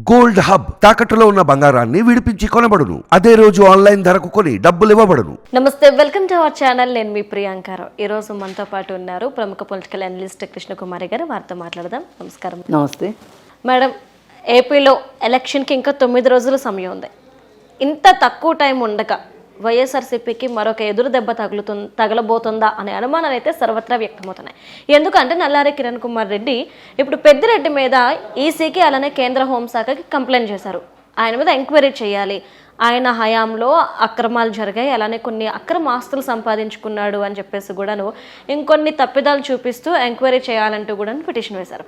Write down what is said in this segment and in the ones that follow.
Gold hub తాకట్టులో ఉన్న బంగారాన్ని విడిపించి కొనబడును. అదే రోజు ఆన్లైన్ ధరకు కొని డబ్బులు ఇవ్వబడును. నమస్తే వెల్కమ్ టు అవర్ ఛానల్. నేను మీ ప్రియాంకారావు ఈ రోజు మనతో పాటు ఉన్నారు ప్రముఖ పొలిటికల్ అనలిస్ట్ కృష్ణకుమారి గారు. వారితో మాట్లాడదాం. నమస్కారం. నమస్తే. మేడం ఏపీలో ఎలక్షన్కి ఇంకా తొమ్మిది రోజుల సమయం ఉంది. ఇంత తక్కువ టైం ఉండగా వైఎస్ఆర్సీపీకి మరొక ఎదురు దెబ్బ తగులుతు తగలబోతుందా అనే అనుమానాలు అయితే సర్వత్రా వ్యక్తమవుతున్నాయి. ఎందుకంటే నల్లారి కిరణ్ కుమార్ రెడ్డి ఇప్పుడు పెద్దిరెడ్డి మీద ఈసీకి అలానే కేంద్ర హోంశాఖకి కంప్లైంట్ చేశారు. ఆయన మీద ఎంక్వైరీ చేయాలి. ఆయన హయాంలో అక్రమాలు జరిగాయి. అలానే కొన్ని అక్రమ ఆస్తులు సంపాదించుకున్నాడు అని చెప్పేసి కూడాను ఇంకొన్ని తప్పిదాలు చూపిస్తూ ఎంక్వైరీ చేయాలంటూ కూడా పిటిషన్ వేశారు.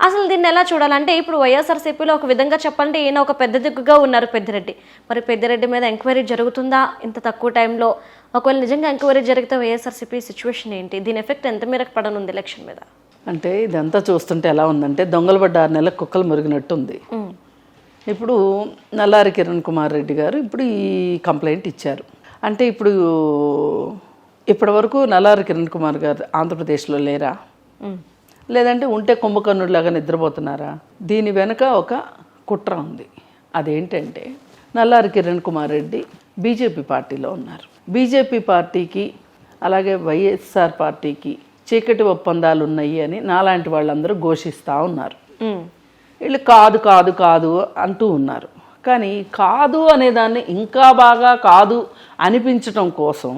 అసలు దీన్ని ఎలా చూడాలంటే ఇప్పుడు వైఎస్ఆర్సీపీలో ఒక విధంగా చెప్పండి ఈయన ఒక పెద్ద దిగ్గుగా ఉన్నారు పెద్దిరెడ్డి. మరి పెద్దిరెడ్డి మీద ఎంక్వైరీ జరుగుతుందా? ఇంత తక్కువ టైంలో ఒకవేళ నిజంగా ఎంక్వైరీ జరిగితే వైఎస్ఆర్సీపీ సిచ్యువేషన్ ఏంటి? దీని ఎఫెక్ట్ ఎంత మేరకు పడనుంది ఎలక్షన్ మీద? అంటే ఇదంతా చూస్తుంటే ఎలా ఉందంటే దొంగలు పడ్డ ఆరు నెలలకు కుక్కలు మురిగినట్టు ఉంది ఉమ్, ఇప్పుడు నల్లారి కిరణ్ కుమార్ రెడ్డి గారు ఇప్పుడు ఈ కంప్లైంట్ ఇచ్చారు. అంటే ఇప్పుడు ఇప్పటి వరకు నల్లారి కిరణ్ కుమార్ గారు ఆంధ్రప్రదేశ్లో లేరా? లేదంటే ఉంటే కుంభకర్ణుడిలాగా నిద్రపోతున్నారా? దీని వెనుక ఒక కుట్ర ఉంది. అదేంటంటే నల్లారి కిరణ్ కుమార్ రెడ్డి బీజేపీ పార్టీలో ఉన్నారు. బీజేపీ పార్టీకి అలాగే వైఎస్ఆర్ పార్టీకి చీకటి ఒప్పందాలు ఉన్నాయి అని నాలాంటి వాళ్ళందరూ ఘోషిస్తూ ఉన్నారు. వీళ్ళు కాదు కాదు కాదు అంటూ ఉన్నారు. కానీ కాదు అనేదాన్ని ఇంకా బాగా కాదు అనిపించటం కోసం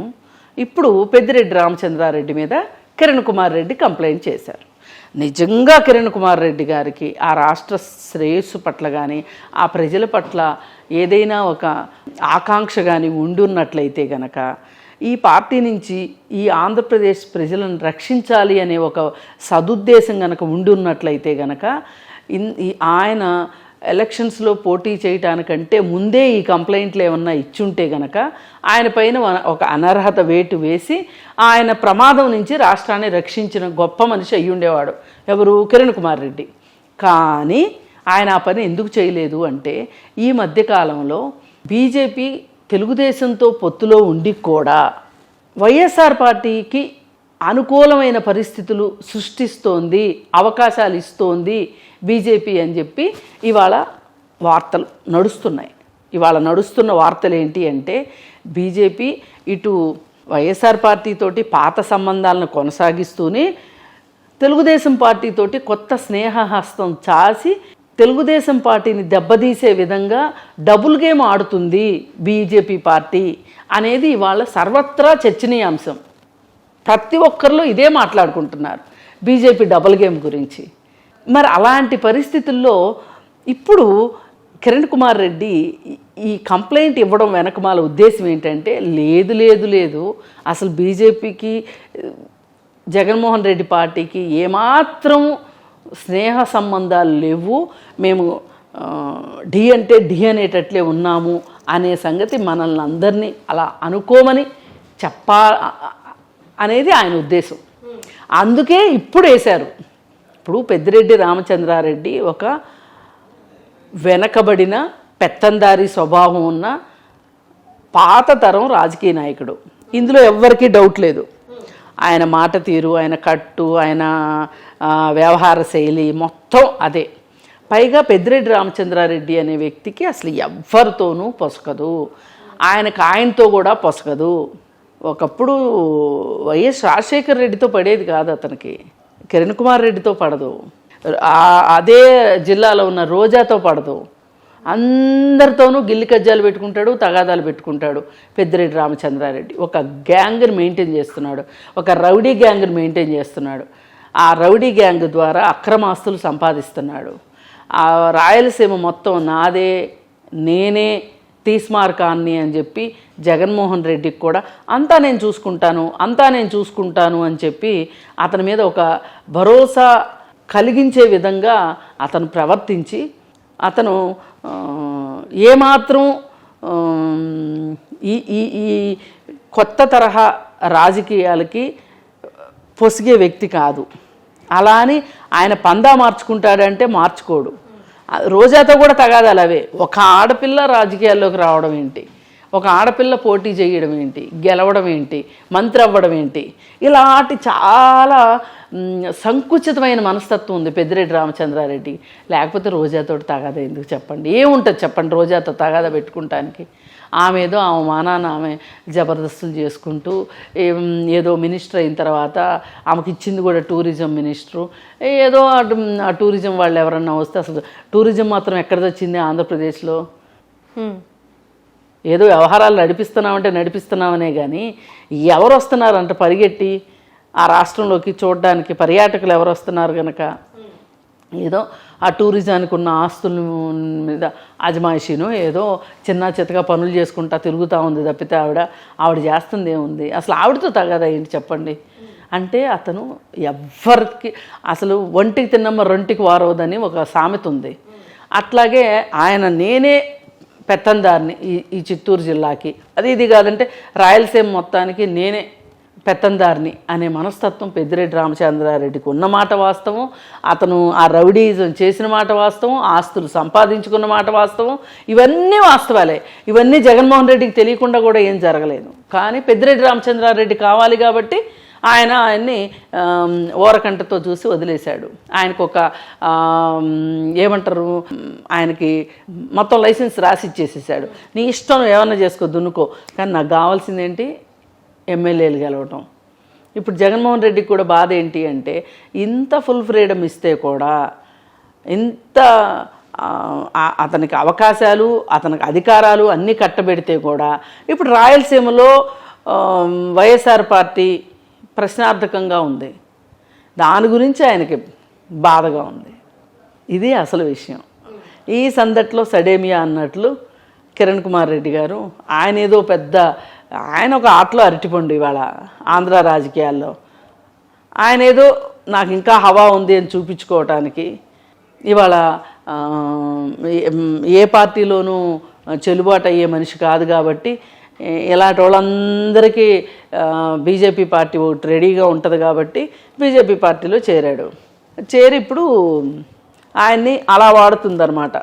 ఇప్పుడు పెద్దిరెడ్డి రామచంద్రారెడ్డి మీద కిరణ్ కుమార్ రెడ్డి కంప్లైంట్ చేశారు. నిజంగా కిరణ్ కుమార్ రెడ్డి గారికి ఆ రాష్ట్ర శ్రేయస్సు పట్ల కానీ ఆ ప్రజల పట్ల ఏదైనా ఒక ఆకాంక్ష కానీ ఉండున్నట్లయితే గనక ఈ పార్టీ నుంచి ఈ ఆంధ్రప్రదేశ్ ప్రజలను రక్షించాలి అనే ఒక సదుద్దేశం గనక ఉండున్నట్లయితే గనక ఇన్ ఆయన ఎలక్షన్స్లో పోటీ చేయటానికంటే ముందే ఈ కంప్లైంట్లు ఏమన్నా ఇచ్చుంటే గనక ఆయన పైన ఒక అనర్హత వేటు వేసి ఆయన ప్రమాదం నుంచి రాష్ట్రాన్ని రక్షించిన గొప్ప మనిషి అయ్యి ఉండేవాడు ఎవరు? కిరణ్ కుమార్ రెడ్డి. కానీ ఆయన ఆ పని ఎందుకు చేయలేదు అంటే ఈ మధ్యకాలంలో బీజేపీ తెలుగుదేశంతో పొత్తులో ఉండి కూడా వైఎస్ఆర్ పార్టీకి అనుకూలమైన పరిస్థితులు సృష్టిస్తోంది అవకాశాలు ఇస్తోంది బీజేపీ అని చెప్పి ఇవాళ వార్తలు నడుస్తున్నాయి. ఇవాళ నడుస్తున్న వార్తలు ఏంటి అంటే బీజేపీ ఇటు వైఎస్ఆర్ పార్టీతోటి పాత సంబంధాలను కొనసాగిస్తూనే తెలుగుదేశం పార్టీతోటి కొత్త స్నేహహస్తం చాసి తెలుగుదేశం పార్టీని దెబ్బతీసే విధంగా డబుల్ గేమ్ ఆడుతుంది బీజేపీ పార్టీ అనేది ఇవాళ సర్వత్రా చర్చనీయాంశం. ప్రతి ఒక్కరిలో ఇదే మాట్లాడుకుంటున్నారు. బీజేపీ డబుల్ గేమ్ గురించి. మరి అలాంటి పరిస్థితుల్లో ఇప్పుడు కిరణ్ కుమార్ రెడ్డి ఈ- కంప్లైంట్ ఇవ్వడం వెనకమాల ఉద్దేశం ఏంటంటే లేదు లేదు లేదు అసలు బీజేపీకి జగన్మోహన్ రెడ్డి పార్టీకి ఏమాత్రం స్నేహ సంబంధాలు లేవు. మేము ఢీ అంటే ఢీ అనేటట్లే ఉన్నాము అనే సంగతి మనల్ని అందరినీ అలా అనుకోమని చెప్పా అనేది ఆయన ఉద్దేశం. అందుకే ఇప్పుడు వేశారు. ఇప్పుడు పెద్దిరెడ్డి రామచంద్రారెడ్డి ఒక వెనకబడిన పెత్తందారి స్వభావం ఉన్న పాత తరం రాజకీయ నాయకుడు. ఇందులో ఎవ్వరికీ డౌట్ లేదు. ఆయన మాట తీరు ఆయన కట్టు ఆయన వ్యవహార శైలి మొత్తం అదే. పైగా పెద్దిరెడ్డి రామచంద్రారెడ్డి అనే వ్యక్తికి అసలు ఎవ్వరితోనూ పొసకదు ఆయనకు ఆయనతో కూడా పొసకదు ఒకప్పుడు వైఎస్ రాజశేఖర్ రెడ్డితో పడేది కాదు అతనికి. కిరణ్ కుమార్ రెడ్డితో పడదు. అదే జిల్లాలో ఉన్న రోజాతో పడదు. అందరితోనూ గిల్లి కజ్జాలు పెట్టుకుంటాడు తగాదాలు పెట్టుకుంటాడు పెద్దిరెడ్డి రామచంద్రారెడ్డి. ఒక గ్యాంగ్ని మెయింటైన్ చేస్తున్నాడు. ఒక రౌడీ గ్యాంగ్ని మెయింటైన్ చేస్తున్నాడు. ఆ రౌడీ గ్యాంగ్ ద్వారా అక్రమాస్తులు సంపాదిస్తున్నాడు. ఆ రాయలసీమ మొత్తం నాదే నేనే తీస్మార్కాన్ని అని చెప్పి జగన్మోహన్ రెడ్డికి కూడా అంతా నేను చూసుకుంటాను అంతా నేను చూసుకుంటాను అని చెప్పి అతని మీద ఒక భరోసా కలిగించే విధంగా అతను ప్రవర్తించి అతను ఏమాత్రం ఈ ఈ ఈ కొత్త తరహా రాజకీయాలకి పొసిగే వ్యక్తి కాదు. అలా అని ఆయన పందా మార్చుకుంటాడంటే మార్చుకోడు. రోజాతో కూడా తగాదాలు అవే. ఒక ఆడపిల్ల రాజకీయాల్లోకి రావడం ఏంటి? ఒక ఆడపిల్ల పోటీ చేయడం ఏంటి? గెలవడం ఏంటి? మంత్రి అవ్వడం ఏంటి? ఇలాంటి చాలా సంకుచితమైన మనస్తత్వం ఉంది పెద్దిరెడ్డి రామచంద్రారెడ్డి. లేకపోతే రోజాతోటి తగాదా ఎందుకు చెప్పండి? ఏముంటుంది చెప్పండి రోజాతో తగాదా పెట్టుకుంటానికి? ఆమె ఏదో ఆమె మానాన్న ఆమె జబర్దస్తులు చేసుకుంటూ ఏం, ఏదో మినిస్టర్ అయిన తర్వాత ఆమెకి ఇచ్చింది కూడా టూరిజం మినిస్టరు. ఏదో అటు టూరిజం వాళ్ళు ఎవరన్నా వస్తే అసలు టూరిజం మాత్రం ఎక్కడిదొచ్చింది ఆంధ్రప్రదేశ్లో? ఏదో వ్యవహారాలు నడిపిస్తున్నామంటే నడిపిస్తున్నామనే కానీ ఎవరు వస్తున్నారంట పరిగెట్టి? ఆ రాష్ట్రంలోకి చూడడానికి పర్యాటకులు ఎవరు వస్తున్నారు కనుక ఏదో ఆ టూరిజానికి ఉన్న ఆస్తుల మీద అజమాయిషీను ఏదో చిన్న చితగా పనులు చేసుకుంటా తిరుగుతూ ఉంది తప్పితే ఆవిడ ఆవిడ చేస్తుంది ఏముంది? అసలు ఆవిడతో తగదా ఏంటి చెప్పండి? అంటే అతను ఎవ్వరికి అసలు ఒంటికి తిన్నమ్మ రొంటికి వారవదని ఒక సామెత ఉంది. అట్లాగే ఆయన నేనే పెత్తందారిని ఈ ఈ చిత్తూరు జిల్లాకి. అది ఇది కాదంటే రాయలసీమ మొత్తానికి నేనే పెత్తందారిని అనే మనస్తత్వం పెద్దిరెడ్డి రామచంద్రారెడ్డికి ఉన్న మాట వాస్తవం. అతను ఆ రౌడీజం చేసిన మాట వాస్తవం ఆస్తులు సంపాదించుకున్న మాట వాస్తవం. ఇవన్నీ వాస్తవాలే. ఇవన్నీ జగన్మోహన్ రెడ్డికి తెలియకుండా కూడా ఏం జరగలేదు. కానీ పెద్దిరెడ్డి రామచంద్రారెడ్డి కావాలి కాబట్టి ఆయన ఆయన్ని ఓరకంటతో చూసి వదిలేశాడు. ఆయనకు ఒక ఏమంటారు ఆయనకి మొత్తం లైసెన్స్ రాసి ఇచ్చేసేసాడు నీ ఇష్టం ఏమన్నా చేసుకో దున్నుకో. కానీ నాకు కావాల్సింది ఏంటి ఎమ్మెల్యేలు గెలవటం. ఇప్పుడు జగన్మోహన్ రెడ్డికి కూడా బాధ ఏంటి అంటే ఇంత ఫుల్ ఫ్రీడమ్ ఇస్తే కూడా ఇంత అతనికి అవకాశాలు అతనికి అధికారాలు అన్నీ కట్టబెడితే కూడా ఇప్పుడు రాయలసీమలో వైఎస్ఆర్ పార్టీ ప్రశ్నార్థకంగా ఉంది. దాని గురించి ఆయనకి బాధగా ఉంది. ఇది అసలు విషయం. ఈ సందట్లో సడేమియా అన్నట్లు కిరణ్ కుమార్ రెడ్డి గారు ఆయన ఏదో పెద్ద ఆయన ఒక ఆటలో అరటిపండు ఇవాళ ఆంధ్ర రాజకీయాల్లో. ఆయన ఏదో నాకు ఇంకా హవా ఉంది అని చూపించుకోవటానికి ఇవాళ ఏ- పార్టీలోనూ చెల్లుబాటు అయ్యే మనిషి కాదు కాబట్టి ఇలాంటి వాళ్ళందరికీ బీజేపీ పార్టీ ఒకటి రెడీగా ఉంటుంది కాబట్టి బీజేపీ పార్టీలో చేరాడు. చేరి ఇప్పుడు ఆయన్ని అలా వాడుతుందన్నమాట.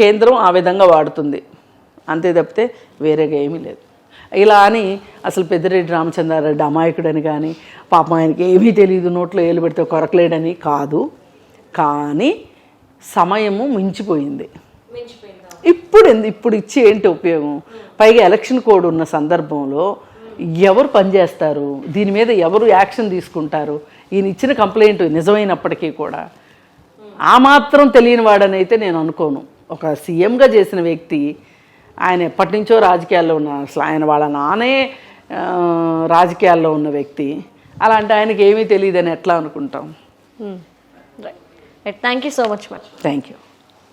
కేంద్రం ఆ విధంగా వాడుతుంది. అంతే తప్పితే వేరేగా ఏమీ లేదు. ఇలా అని అసలు పెద్దిరెడ్డి రామచంద్రారెడ్డి అమాయకుడని కానీ పాపం ఆయనకి ఏమీ తెలియదు నోట్లో ఏలు పెడితే కొరకలేడని కాదు. కానీ సమయము మించిపోయింది. ఇప్పుడు ఎందు- ఇప్పుడు ఇచ్చి ఏంటి ఉపయోగం? పైగా ఎలక్షన్ కోడ్ ఉన్న సందర్భంలో ఎవరు పనిచేస్తారు దీని మీద ఎవరు యాక్షన్ తీసుకుంటారు? ఈయన ఇచ్చిన కంప్లైంట్ నిజమైనప్పటికీ కూడా. ఆ మాత్రం తెలియని వాడనైతే నేను అనుకోను. ఒక సీఎంగా చేసిన వ్యక్తి ఆయన ఎప్పటి నుంచో రాజకీయాల్లో ఉన్న అసలు ఆయన వాళ్ళ నానే రాజకీయాల్లో ఉన్న వ్యక్తి. అలాంటి ఆయనకి ఏమీ తెలియదని ఎట్లా అనుకుంటాం? Thank you so much ma'am thank you